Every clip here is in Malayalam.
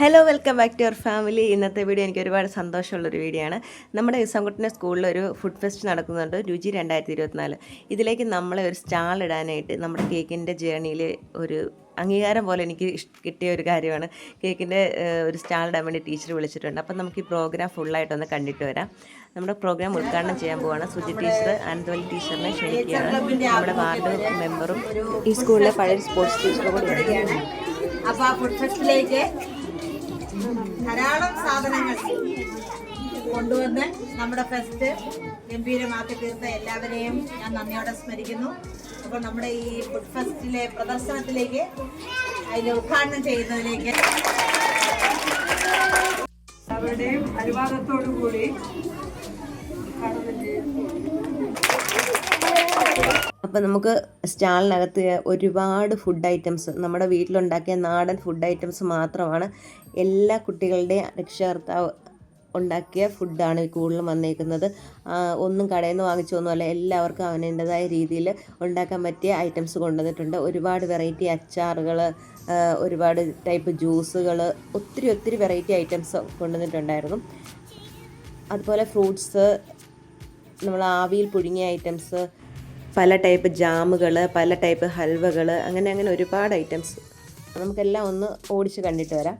Hello welcome back to your family ഇന്നത്തെ വീഡിയോ എനിക്ക് ഒരുപാട് സന്തോഷമുള്ളൊരു വീഡിയോ ആണ്. നമ്മുടെ ഇസംകുട്ടിന്റെ സ്കൂളിൽ ഒരു ഫുഡ് ഫെസ്റ്റ് നടക്കുന്നുണ്ട് രുചി രണ്ടായിരത്തി ഇരുപത്തിനാല് ഇതിലേക്ക് നമ്മളെ ഒരു സ്റ്റാൾ ഇടാനായിട്ട് നമ്മുടെ കേക്കിന്റെ ജേണിയിൽ ഒരു അംഗീകാരം പോലെ എനിക്ക് കിട്ടിയ ഒരു കാര്യമാണ്. കേക്കിന്റെ ഒരു സ്റ്റാൾ ഇടാൻ വേണ്ടി ടീച്ചർ വിളിച്ചിട്ടുണ്ട്. അപ്പം നമുക്ക് ഈ പ്രോഗ്രാം ഫുള്ളായിട്ടൊന്ന് കണ്ടിട്ട് വരാം. നമ്മുടെ പ്രോഗ്രാം ഉദ്ഘാടനം ചെയ്യാൻ പോവാണ് സുജി ടീച്ചർ അനന്തവലി ടീച്ചറിനെ ക്ഷണിക്കുകയാണ്. നമ്മുടെ വാർഡ് മെമ്പറും ഈ സ്കൂളിലെ പഴയ സ്പോർട്സ് ടീച്ചറും കൂടിയാണ് അപ്പോൾ ആ ഫുഡ് ഫെസ്റ്റിലേക്ക് ധാരാളം സാധനങ്ങൾ കൊണ്ടുവന്ന് നമ്മുടെ ഫെസ്റ്റ് ഗംഭീരമാക്കി തീർത്ത എല്ലാവരെയും ഞാൻ നന്ദിയോടെ സ്മരിക്കുന്നു. അപ്പോൾ നമ്മുടെ ഈ ഫുഡ് ഫെസ്റ്റിലെ പ്രദർശനത്തിലേക്ക് അതിന്റെ ഉദ്ഘാടനം ചെയ്യുന്നതിലേക്ക് അവരുടെയും അനുവാദത്തോടു കൂടി ഉദ്ഘാടനം ചെയ്യുന്നു. അപ്പോൾ നമുക്ക് സ്റ്റാളിനകത്ത് ഒരുപാട് ഫുഡ് ഐറ്റംസ് നമ്മുടെ വീട്ടിലുണ്ടാക്കിയ നാടൻ ഫുഡ് ഐറ്റംസ് മാത്രമാണ് എല്ലാ കുട്ടികളുടെയും രക്ഷകർത്താവ് ഉണ്ടാക്കിയ ഫുഡാണ് കൂടുതലും വന്നേക്കുന്നത്. ഒന്നും കടയിൽ നിന്ന് വാങ്ങിച്ചൊന്നുമല്ല എല്ലാവർക്കും അവനേന്റെതായ രീതിയിൽ ഉണ്ടാക്കാൻ പറ്റിയ ഐറ്റംസ് കൊണ്ടുവന്നിട്ടുണ്ട്. ഒരുപാട് വെറൈറ്റി അച്ചാറുകൾ ഒരുപാട് ടൈപ്പ് ജ്യൂസുകൾ ഒത്തിരി ഒത്തിരി വെറൈറ്റി ഐറ്റംസ് കൊണ്ടുവന്നിട്ടുണ്ടായിരുന്നു. അതുപോലെ ഫ്രൂട്ട്സ് നമ്മൾ ആവിയിൽ പുഴുങ്ങിയ ഐറ്റംസ് പല ടൈപ്പ് ജാമുകൾ പല ടൈപ്പ് ഹൽവകൾ അങ്ങനെ അങ്ങനെ ഒരുപാട് ഐറ്റംസ്. നമുക്കെല്ലാം ഒന്ന് ഓടിച്ച് കണ്ടിട്ട് വരാം.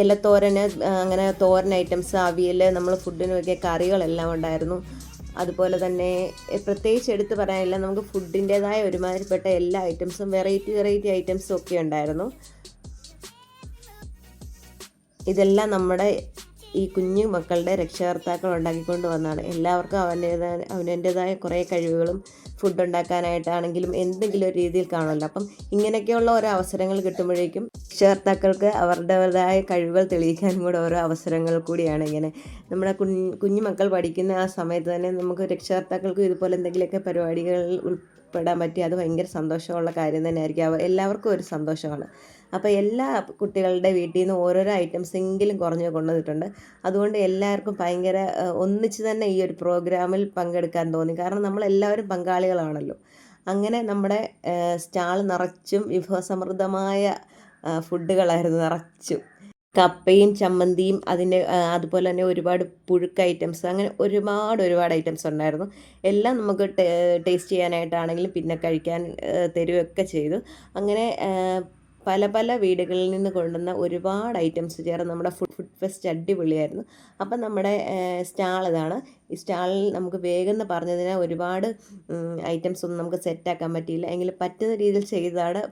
ഇലത്തോരന് അങ്ങനെ തോരൻ ഐറ്റംസ് അവിയൽ നമ്മൾ ഫുഡിന് വയ്ക്കിയ കറികളെല്ലാം ഉണ്ടായിരുന്നു. അതുപോലെ തന്നെ പ്രത്യേകിച്ച് എടുത്ത് പറയാനില്ല നമുക്ക് ഫുഡിന്റേതായ ഒരുമാതിരിപ്പെട്ട എല്ലാ ഐറ്റംസും വെറൈറ്റി വെറൈറ്റി ഐറ്റംസും ഒക്കെ ഉണ്ടായിരുന്നു. ഇതെല്ലാം നമ്മുടെ ഈ കുഞ്ഞു മക്കളുടെ രക്ഷകർത്താക്കൾ ഉണ്ടാക്കിക്കൊണ്ട് വന്നതാണ് എല്ലാവർക്കും അവന്റേതായ അവനന്റേതായ കുറേ കഴിവുകളും ഫുഡ് ഉണ്ടാക്കാനായിട്ടാണെങ്കിലും എന്തെങ്കിലും ഒരു രീതിയിൽ കാണുമല്ലോ. അപ്പം ഇങ്ങനെയൊക്കെയുള്ള ഓരോ അവസരങ്ങൾ കിട്ടുമ്പോഴേക്കും രക്ഷകർത്താക്കൾക്ക് അവരുടേതായ കഴിവുകൾ തെളിയിക്കാനും കൂടെ ഓരോ അവസരങ്ങൾ കൂടിയാണ് ഇങ്ങനെ. നമ്മുടെ കുഞ്ഞു കുഞ്ഞു മക്കൾ പഠിക്കുന്ന ആ സമയത്ത് തന്നെ നമുക്ക് രക്ഷകർത്താക്കൾക്കും ഇതുപോലെ എന്തെങ്കിലുമൊക്കെ പരിപാടികളിൽ ഉൾപ്പെടാൻ പറ്റി അത് ഭയങ്കര സന്തോഷമുള്ള കാര്യം തന്നെയായിരിക്കും. എല്ലാവർക്കും ഒരു സന്തോഷമാണ്. അപ്പോൾ എല്ലാ കുട്ടികളുടെ വീട്ടിൽ നിന്ന് ഓരോരോ ഐറ്റംസ് എങ്കിലും കുറഞ്ഞ് കൊണ്ടുവന്നിട്ടുണ്ട്. അതുകൊണ്ട് എല്ലാവർക്കും ഭയങ്കര ഒന്നിച്ച് തന്നെ ഈ ഒരു പ്രോഗ്രാമിൽ പങ്കെടുക്കാൻ തോന്നി. കാരണം നമ്മളെല്ലാവരും പങ്കാളികളാണല്ലോ. അങ്ങനെ നമ്മുടെ സ്റ്റാൾ നിറച്ചും വിഭവസമൃദ്ധമായ ഫുഡുകളായിരുന്നു നിറച്ചും. കപ്പയും ചമ്മന്തിയും അതിന്റെ അതുപോലെ തന്നെ ഒരുപാട് പുഴുക്ക് ഐറ്റംസ് അങ്ങനെ ഒരുപാട് ഒരുപാട് ഐറ്റംസ് ഉണ്ടായിരുന്നു. എല്ലാം നമുക്ക് ടേസ്റ്റ് ചെയ്യാനായിട്ടാണെങ്കിലും പിന്നെ കഴിക്കാൻ തരുകയൊക്കെ ചെയ്തു. അങ്ങനെ പല പല വീടുകളിൽ നിന്ന് കൊണ്ടുവന്ന ഒരുപാട് ഐറ്റംസ് ചേർന്ന് നമ്മുടെ ഫുഡ് ഫുഡ് ഫെസ്റ്റ് അടിപൊളിയായിരുന്നു. അപ്പം നമ്മുടെ സ്റ്റാൾ ഇതാണ്. ഈ സ്റ്റാളിൽ നമുക്ക് വേഗം എന്ന് പറഞ്ഞതിന് ഒരുപാട് ഐറ്റംസ് ഒന്നും നമുക്ക് സെറ്റാക്കാൻ പറ്റിയില്ല. എങ്കിലും പറ്റുന്ന രീതിയിൽ ചെയ്തതാണ്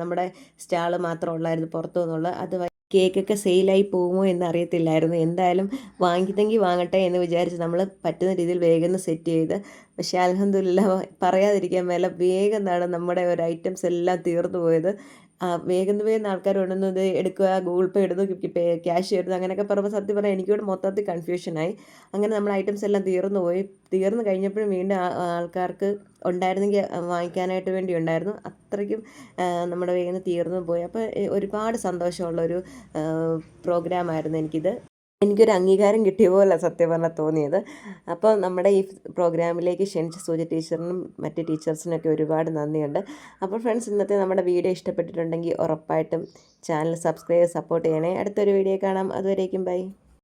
നമ്മുടെ സ്റ്റാൾ മാത്രം ഉള്ളായിരുന്നു പുറത്തു നിന്നുള്ള. അത് കേക്കൊക്കെ സെയിലായി പോകുമോ എന്ന് അറിയത്തില്ലായിരുന്നു എന്തായാലും വാങ്ങിക്കുന്നെങ്കിൽ വാങ്ങട്ടെ എന്ന് വിചാരിച്ച് നമ്മൾ പറ്റുന്ന രീതിയിൽ വേഗം സെറ്റ് ചെയ്ത്. പക്ഷേ അലഹമില്ല പറയാതിരിക്കാൻ മേല വേഗം നമ്മുടെ ഒരു ഐറ്റംസ് എല്ലാം തീർന്നു പോയത്. വേഗം വേഗം ആൾക്കാർ കൊണ്ടുവന്നത് എടുക്കുക ഗൂഗിൾ പേ ഇടുന്നു ക്യാഷ് ഇടുന്നു അങ്ങനെയൊക്കെ പറയുമ്പോൾ സത്യം പറഞ്ഞാൽ എനിക്കിവിടെ മൊത്തത്തിൽ കൺഫ്യൂഷനായി അങ്ങനെ നമ്മൾ ഐറ്റംസ് എല്ലാം തീർന്നു പോയി. തീർന്നു കഴിഞ്ഞപ്പോഴും വീണ്ടും ആൾക്കാർക്ക് ഉണ്ടായിരുന്നെങ്കിൽ വാങ്ങിക്കാനായിട്ട് വേണ്ടി ഉണ്ടായിരുന്നു. അത്രയ്ക്കും നമ്മുടെ വേഗം തീർന്നു പോയി. അപ്പോൾ ഒരുപാട് സന്തോഷമുള്ളൊരു പ്രോഗ്രാമായിരുന്നു എനിക്കിത്. എനിക്കൊരു അംഗീകാരം കിട്ടിയ പോലെ സത്യം പറഞ്ഞാൽ തോന്നിയത്. അപ്പോൾ നമ്മുടെ ഈ പ്രോഗ്രാമിലേക്ക് ക്ഷണിച്ച സൂചി ടീച്ചറിനും മറ്റ് ടീച്ചേഴ്സിനൊക്കെ ഒരുപാട് നന്ദിയുണ്ട്. അപ്പോൾ ഫ്രണ്ട്സ് ഇന്നത്തെ നമ്മുടെ വീഡിയോ ഇഷ്ടപ്പെട്ടിട്ടുണ്ടെങ്കിൽ ഉറപ്പായിട്ടും ചാനൽ സബ്സ്ക്രൈബ് സപ്പോർട്ട് ചെയ്യണേ. അടുത്തൊരു വീഡിയോ കാണാം. അതുവരേക്കും ബൈ.